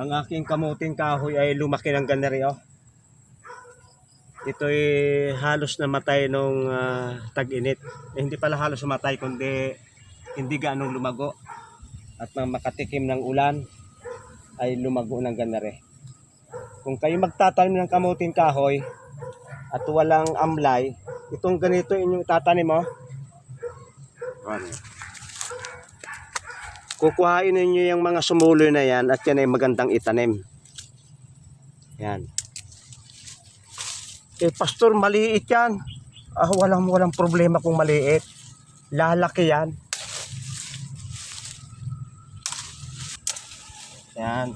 Ang aking kamuting kahoy ay lumaki ng ganari oh. Ito'y halos namatay nung ah, tag-init. Eh, hindi pala halos namatay kundi hindi gaanong lumago. At nang makatikim ng ulan ay lumago ng ganari. Kung kayo magtatanim ng kamuting kahoy at walang amlay, itong ganito inyong tatanim mo. Ano? Kukuhain ninyo yung mga sumuloy na yan at yan ay magandang itanim. Yan. Eh, pastor, maliit yan. Ah, walang, walang problema kung maliit. Lalaki yan. Yan.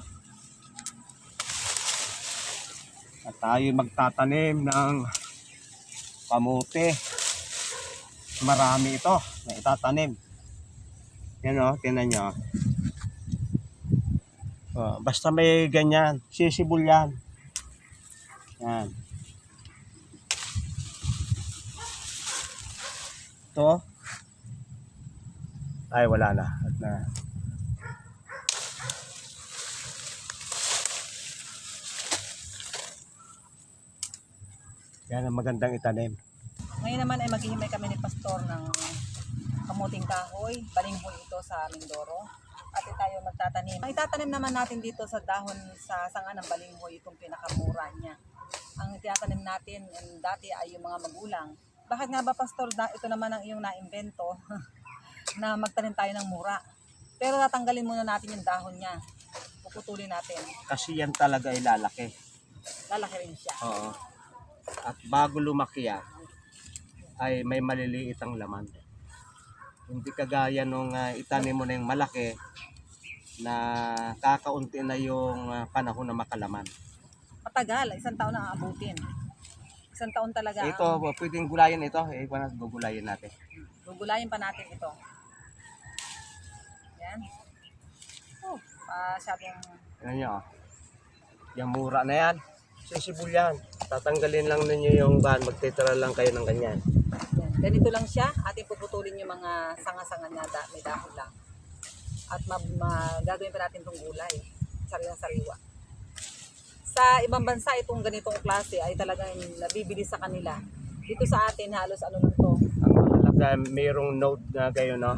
At tayo magtatanim ng kamote. Marami ito na itatanim. Yan o, tinan nyo. Oh, basta may ganyan, sisibol yan. Yan. Ito. Ay, wala na. At na. Yan ang magandang itanim. Ngayon naman ay maghihimay kami ni Pastor ng kamuting kahoy. Balinghoy ito sa Mindoro. At tayo magtatanim. Ang itatanim naman natin dito sa dahon sa sanga ng balinghoy itong pinakamura niya. Ang itatanim natin dati ay yung mga magulang. Bakit nga ba Pastor, da, ito naman ang iyong naimbento na magtanim tayo ng mura. Pero tatanggalin muna natin yung dahon niya. Puputulin natin. Kasi yan talaga ay lalaki. Lalaki rin siya. Oo. At bago lumaki yan, ay may maliliit ang laman. Hindi kagaya nung ah, itanim mo na yung malaki na kakaunti na yung ah, panahon na makalaman. Matagal, isang taon na aabutin. Isang taon talaga. ang- Ito, pwedeng gulayin ito. Eh, paano gugulayin natin? Gugulayin pa natin ito. Yan. Oh, masyadong Ano nyo? oh. Yung mura na yan. Sisibol yan. Tatanggalin lang ninyo yung ban. Magtitira lang kayo ng ganyan. yan. Ganito lang siya. Ating puputulin yung mga sanga-sanga niya. Da, may dahon lang. At ma, ma- gagawin pa natin itong gulay. Sariwang sariwa. Sa ibang bansa, itong ganitong klase ay talagang nabibili sa kanila. Dito sa atin, halos ano lang to. Ang mahalaga, mayroong note na kayo, no?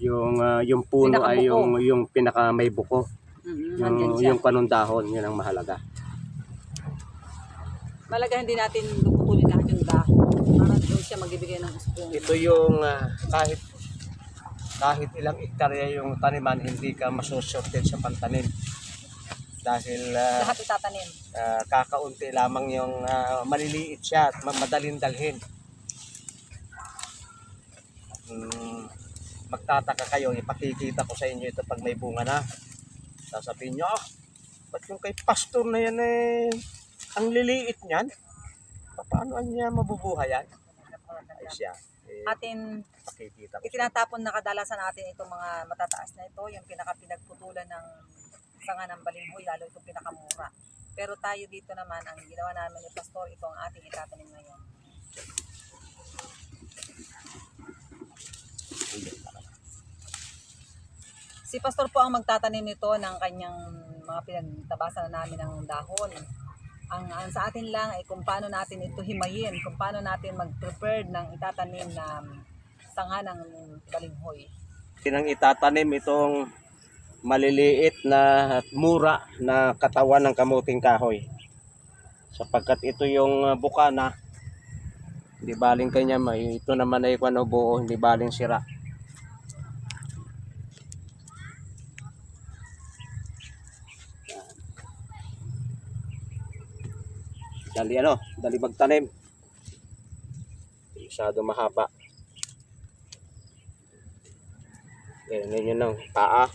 Yung, ah, yung puno ay yung, yung pinaka may buko. Mm-hmm. Yung, yung kanong dahon, yun ang mahalaga. Malaga hindi natin puputulin lahat yung dahon. Siya magbibigay ng usbong. Ito yung ah, kahit kahit ilang ektarya yung taniman, hindi ka masusorted sa pantanim. Dahil ah, Lahat itatanim. ah, kakaunti lamang yung ah, maliliit siya at ma- madaling dalhin. Mm, magtataka kayo, ipakikita ko sa inyo ito pag may bunga na. Sasabihin nyo, ah, ba't yung kay pastor na yan eh, ang liliit niyan? Paano niya mabubuhay yan? Ay siya, eh, Atin pakikita ko. itinatapon na kadalasan natin itong mga matataas na ito, yung pinaka-pinagputulan ng sanga ng balinghoy, lalo itong pinakamura. Pero tayo dito naman, ang ginawa namin ni Pastor, ito ang ating itatanim ngayon. Si Pastor po ang magtatanim nito ng kanyang mga pinagtabasan na namin ng dahon. Ang, ang sa atin lang ay kung paano natin ito himayin, kung paano natin mag-prepare ng itatanim na sanga ng balinghoy. Tinang itatanim itong maliliit na mura na katawan ng kamuting kahoy. Sapagkat ito yung uh, bukana, hindi baling kanya ito naman ay kuno buo, hindi baling sira. Dali ano, dali magtanim. Masyado mahaba. Ganyan yun ng paa.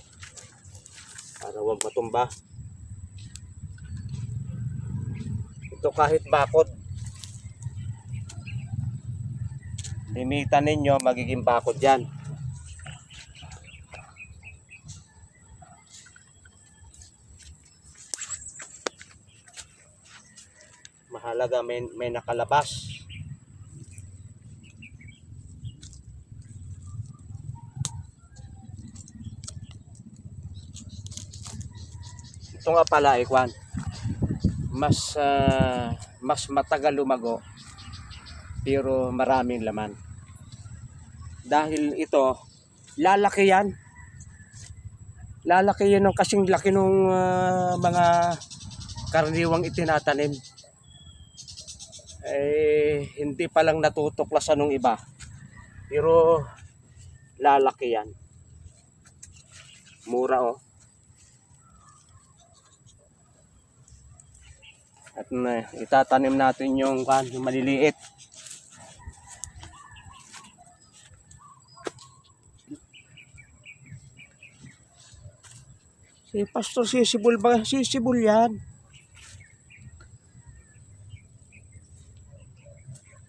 Para wag matumba. Ito kahit bakod. Limitan ninyo, magiging bakod yan. Mahalaga may, may nakalabas. ito nga pala ikwan. Mas ah, mas matagal lumago pero maraming laman. Dahil ito lalaki yan. Lalaki yan ng kasing laki ng mga karaniwang itinatanim eh hindi pa lang natutuklasan ng iba pero lalaki yan mura oh at na, itatanim natin yung, kan, yung maliliit Si Pastor Sisibol ba? Sisibol yan.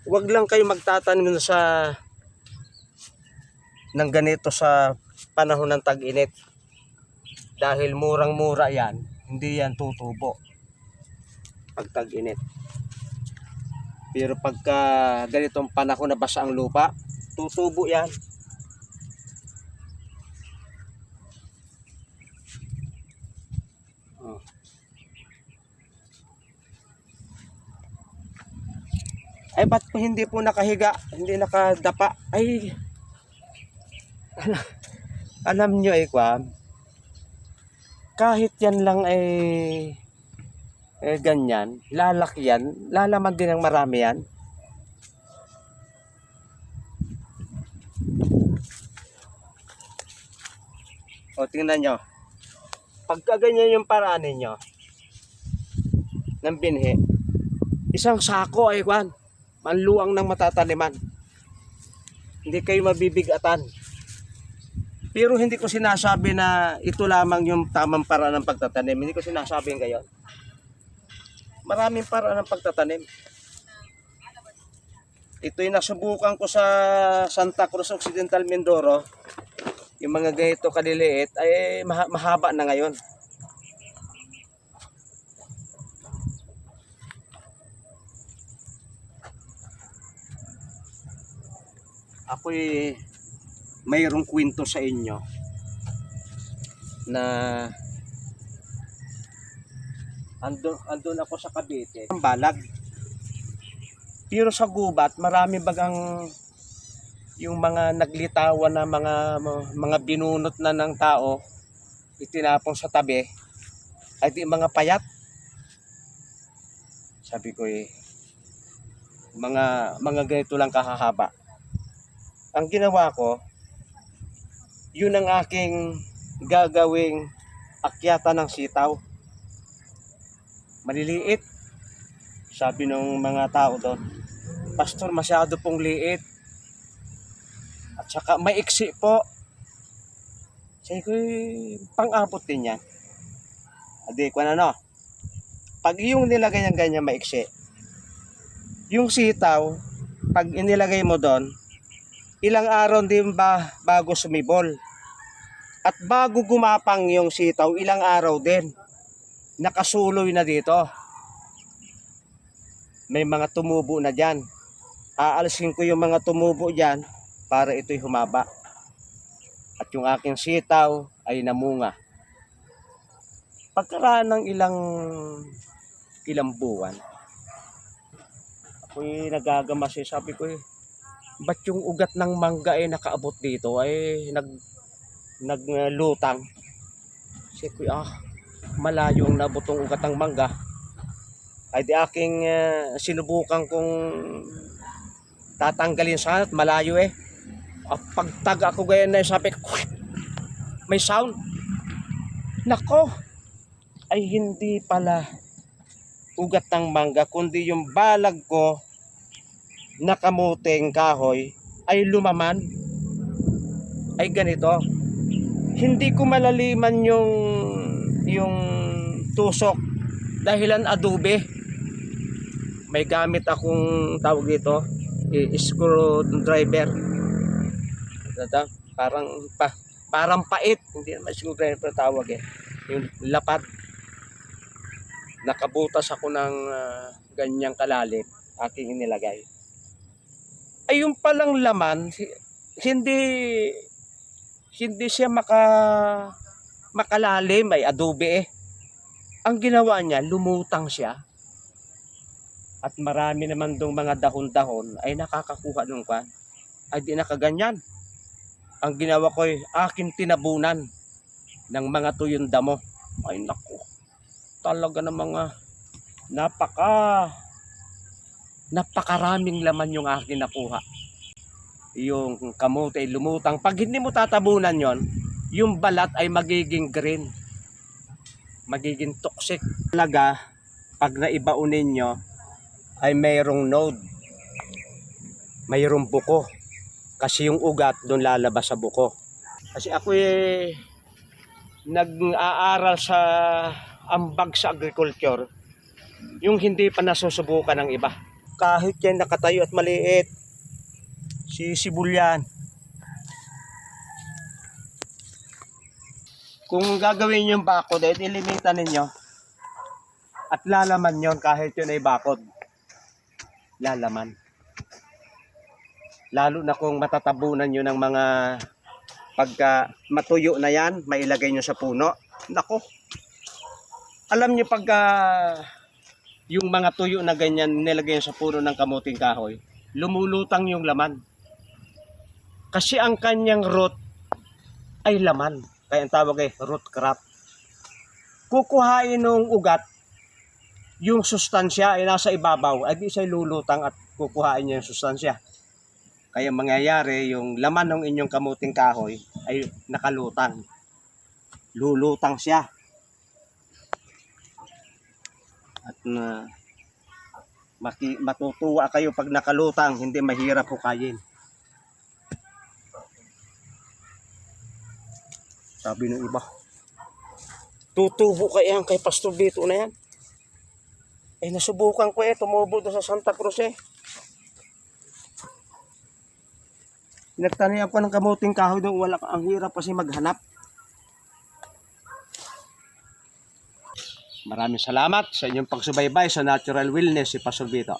Huwag lang kayo magtatanim sa ng ganito sa panahon ng tag-init. Dahil murang-mura yan, hindi yan tutubo pag tag-init. Pero pagka ganitong panahon na basa ang lupa, tutubo yan. Ay, ba't po hindi po nakahiga? Hindi nakadapa? Ay, alam, alam nyo ay kwam, kahit yan lang ay eh, ganyan, lalaki yan, lalaman din ng marami yan. O, tingnan nyo. Pagka ganyan yung paraan ninyo, ng binhi, isang sako ay kwan, manluang ng matataniman. Hindi kayo mabibigatan. Pero hindi ko sinasabi na ito lamang yung tamang paraan ng pagtatanim. Hindi ko sinasabi ngayon. Maraming paraan ng pagtatanim. Ito'y nasubukan ko sa Santa Cruz Occidental Mindoro. Yung mga ganito kaliliit ay maha- mahaba na ngayon. Ako'y mayroong kwento sa inyo na ando andun ako sa Cavite, ang balag. Pero sa gubat, marami bagang yung mga naglitawan na mga mga binunot na ng tao itinapon sa tabi ay di mga payat. Sabi ko eh, mga mga ganito lang kahahaba. Ang ginawa ko, yun ang aking gagawing akyata ng sitaw maliliit. Sabi ng mga tao doon, Pastor, masyado pong liit. At saka maiksi po. Sabi ko, "Eh, pang-abot din yan. Adi ko na no. Pag yung nilagay ng ganyan maiksi, yung sitaw, pag inilagay mo doon, ilang araw din ba bago sumibol? At bago gumapang yung sitaw, ilang araw din nakasuloy na dito. May mga tumubo na dyan. Aalisin ko yung mga tumubo dyan para ito'y humaba. At yung aking sitaw ay namunga. Pagkaraan ng ilang ilang buwan, ako'y nagagamasi. Sabi ko, eh, ba't yung ugat ng mangga ay nakaabot dito? Ay nag naglutang. Sabi ko, ah, malayo ang nabutong ugat ng mangga. Ay di aking uh, sinubukan kong tatanggalin sana at malayo eh. At pagtag ako ganyan na sabi may sound. Nako! Ay hindi pala ugat ng mangga kundi yung balag ko na kamuting kahoy ay lumaman. Ay ganito. Hindi ko malaliman yung yung tusok. Dahilan adobe. May gamit akong tawag dito eh, screwdriver. Ito, parang pa, parang pait. Hindi naman screwdriver tawag eh. Yung lapad. Nakabutas ako ng ah, ganyang kalalim aking inilagay ay yung palang laman hi- hindi hindi siya maka makalalim ay adobe eh. Ang ginawa niya, lumutang siya. At marami naman dong mga dahon-dahon ay nakakakuha ng kwan. Ay di nakaganyan. Ang ginawa ko ay akin tinabunan ng mga tuyong damo. Ay naku. Talaga ng mga napaka napakaraming laman yung akin nakuha. Yung kamote lumutang. Pag hindi mo tatabunan yon, yung balat ay magiging green. Magiging toxic. Talaga, pag naibaunin nyo, ay mayroong node. Mayroong buko. Kasi yung ugat doon lalabas sa buko. Kasi ako eh, nag-aaral sa ambag sa agriculture, yung hindi pa nasusubukan ng iba. Kahit yan nakatayo at maliit, si Sibulyan. Kung gagawin yung bakod, eh, ilimitan ninyo. At lalaman yon kahit yun ay bakod. Lalaman. Lalo na kung matatabunan nyo ng mga pagka matuyo na yan, mailagay nyo sa puno. Nako. Alam nyo pagka yung mga tuyo na ganyan nilagay sa puno ng kamuting kahoy, lumulutang yung laman. Kasi ang kanyang root ay laman. Kaya ang tawag ay root crop. Kukuhain ng ugat, yung sustansya ay nasa ibabaw, ay di siya lulutang at kukuhain niya yung sustansya. Kaya mangyayari, yung laman ng inyong kamuting kahoy ay nakalutang. Lulutang siya. At na maki, matutuwa kayo pag nakalutang, hindi mahirap hukayin. Sabi ng iba, tutubo kaya yan kay Pastor Bito na yan. Eh, nasubukan ko eh, tumubo doon sa Santa Cruz eh. Nagtanian ko ng kamuting kahoy doon, wala ang hirap kasi maghanap. Maraming salamat sa inyong pagsubaybay sa Natural Wellness si Pastor Vito.